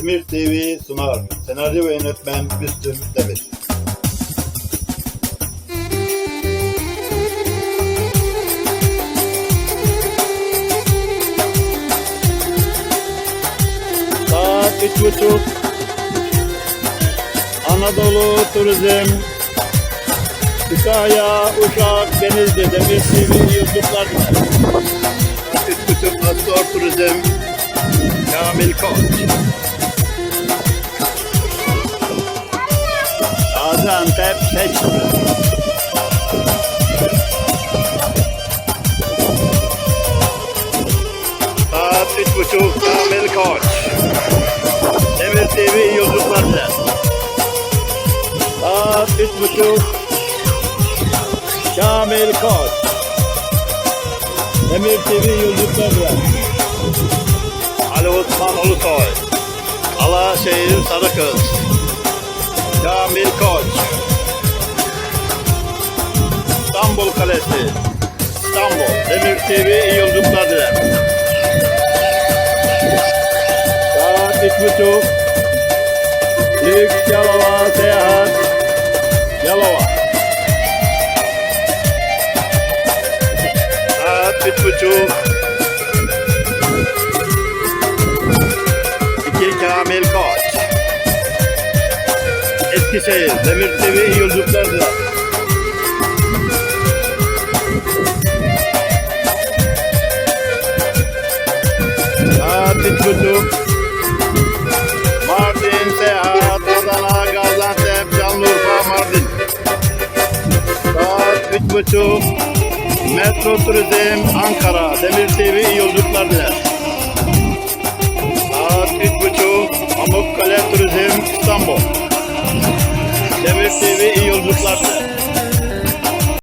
Demir TV sunar. Senaryo ve yönetmen Müslüm Demir. Saat üç buçuk. Anadolu Turizm. Kütahya, Uşak, Denizli, Demir TV YouTube'lar. Üç buçuk Astor Turizm. Kamil Koç. Gaziantep Seçme. Saat üç buçuk Kamil Koç. Demir TV iyi yolculuklar diler. Saat üç buçuk Kamil Koç. Demir TV iyi yolculuklar diler. Ali Osman Ulusoy. Alaşehir Sarıkız. Kamil Koç. İstanbul Kalesi. İstanbul. Demir TV iyi yolculuklar diler. Saat üç buçuk. Lüks Yalova Seyahat. Yalova. Saat üç buçuk. İki Kamil Koç. Eskişehir. Demir TV iyi yolculuklar diler. Buçuk. Metro Turizm, Ankara, Demir TV iyi yolculuklar diler. Saat üç buçuk. Pamukkale Turizm, İstanbul. Demir TV iyi yolculuklar